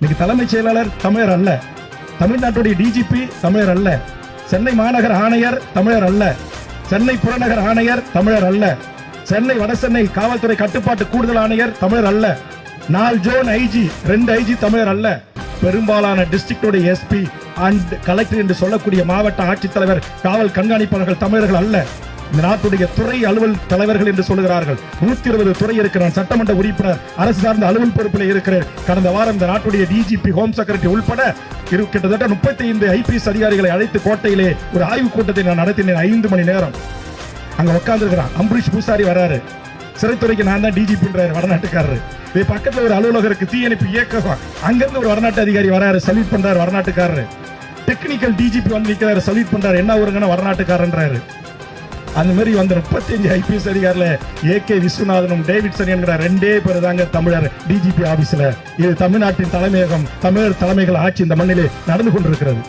இன்னைக்கு தலைமைச் செயலாளர் தமிழர் அல்ல. தமிழ்நாட்டுடைய டிஜிபி தமிழர் அல்ல. சென்னை மாநகர ஆணையர் தமிழர் அல்ல. சென்னை புறநகர் ஆணையர் தமிழர் அல்ல. சென்னை வடசென்னை காவல்துறை கட்டுப்பாட்டு கூடுதல் ஆணையர் தமிழர் அல்ல. நாலு ஜோன் ஐஜி ரெண்டு ஐஜி தமிழர் அல்ல. பெரும்பாலான டிஸ்ட்ரிக்டோட எஸ்பி அண்ட் கலெக்டர் என்று சொல்லக்கூடிய மாவட்ட ஆட்சித்தலைவர் காவல் கண்காணிப்பாளர்கள் தமிழர்கள் அல்ல. இந்த நாட்டுடைய துறை அலுவல் தலைவர்கள் என்று சொல்லுகிறார்கள். நூத்தி இருபது துறை இருக்கிறான். சட்டமன்ற உறுப்பினர் அரசு சார்ந்த அலுவல் பொறுப்பில் இருக்கிறேன். கடந்த வாரம் இந்த நாட்டுடைய டிஜிபி ஹோம் செக்ரட்டரி உள்பட கிட்டத்தட்ட முப்பத்தி ஐந்து ஐபிஎஸ் அதிகாரிகளை அழைத்து கோட்டையிலே ஒரு ஆய்வுக் கூட்டத்தை நான் நடத்தினேன். ஐந்து மணி நேரம். அங்க உட்காந்துருக்கிறான் அம்பரீஷ் பூசாரி வராரு. சிறைத்துறைக்கு நான் தான் டிஜிபின்றாரு வடநாட்டுக்காரரு. இது பக்கத்துல ஒரு அலுவலகம் இருக்கு தீயணைப்பு இயக்கம் அங்கிருந்து ஒரு வடநாட்டு அதிகாரி வராரு சல்யூட் பண்றாரு வடநாட்டுக்காரரு டெக்னிக்கல் டிஜிபி வந்து நிற்கிறாரு சல்யூட் பண்றாரு. என்ன ஒருங்கன்னு வடநாட்டுக்காரன்றாரு அந்த மாதிரி வந்த முப்பத்தஞ்சு ஐபிஎஸ் அதிகாரில ஏ கே விஸ்வநாதனும் டேவிட்சன் என்கிற ரெண்டே பேர் தாங்க தமிழர் டிஜிபி ஆபீஸ்ல. இது தமிழ்நாட்டின் தலைமையகம் தமிழர் தலைமைகள் ஆட்சி இந்த மண்ணிலே நடந்து கொண்டிருக்கிறது.